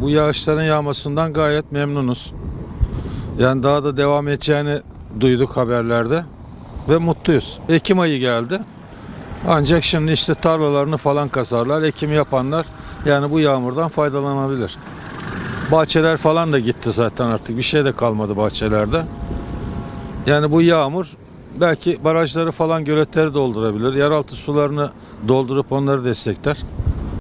bu yağışların yağmasından gayet memnunuz. Yani daha da devam edeceğini duyduk haberlerde ve mutluyuz. Ekim ayı geldi. Ancak şimdi işte tarlalarını falan kasarlar. Ekim yapanlar yani bu yağmurdan faydalanabilir. Bahçeler falan da gitti zaten artık. Bir şey de kalmadı bahçelerde. Yani bu yağmur belki barajları falan göletleri doldurabilir. Yeraltı sularını doldurup onları destekler.